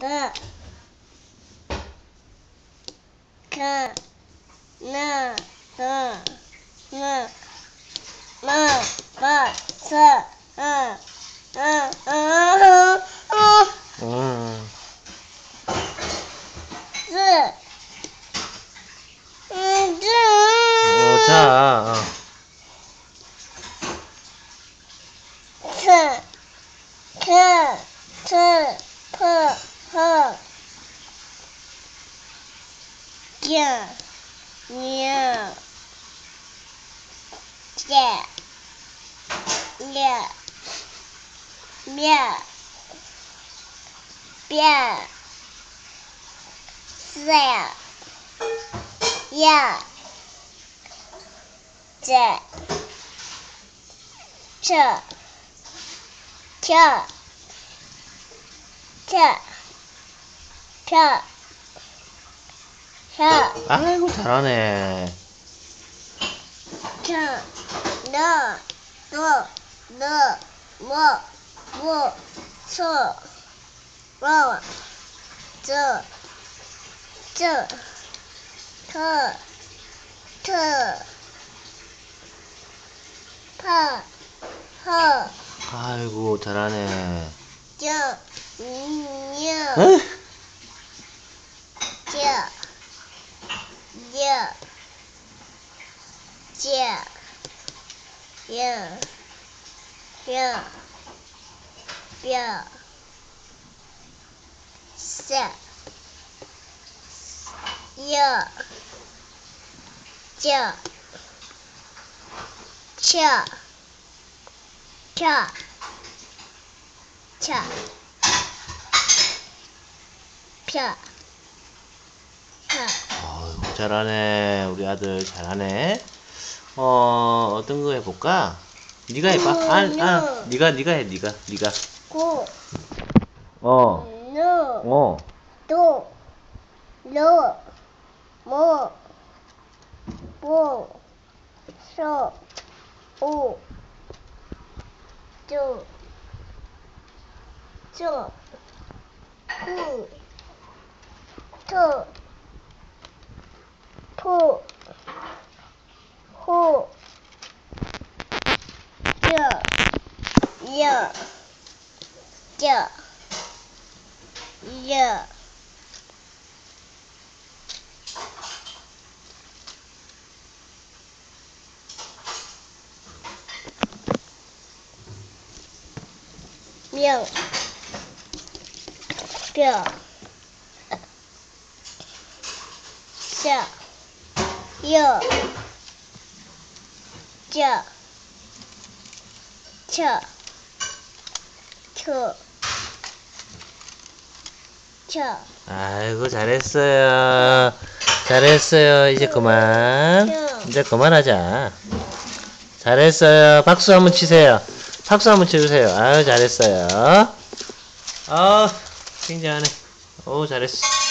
二、三、那、五、那那、八、九、嗯。嗯。嗯、二、二、嗯。十。嗯，十。我唱啊啊。四、四、四、四。二、三、四、五、六、六、六、六、六、七、八、九、九、九、九。 켜, 켜, 아이고, 잘하네. 켜, 너, 너, 너, 뭐, 뭐, 소, 뭐, 저, 저, 터, 터, 파, 허, 아이고, 잘하네. 저, 녀, 응? 저, 여, 여, 뼈, 새, 여, 저, 쳐, 쳐, 쳐, 펴, 펴, 아이고, 잘하네. 우리 아들 잘하네. 어, 어떤 거 해볼까? 네가 해봐. 아, 아, 네가, 네가 해, 네가, 네가. 고, 어, 누, 어. 도, 로, 모, 보, 소, 오, 조, 조, 후, 토, 兔兔这这这这这这。六 여, 저, 쳐, 쳐, 쳐, 아이고, 잘했어요. 잘했어요. 이제 그만. 이제 그만하자. 잘했어요. 박수 한번 치세요. 박수 한번 쳐주세요. 아유, 잘했어요. 아, 굉장하네. 오, 잘했어.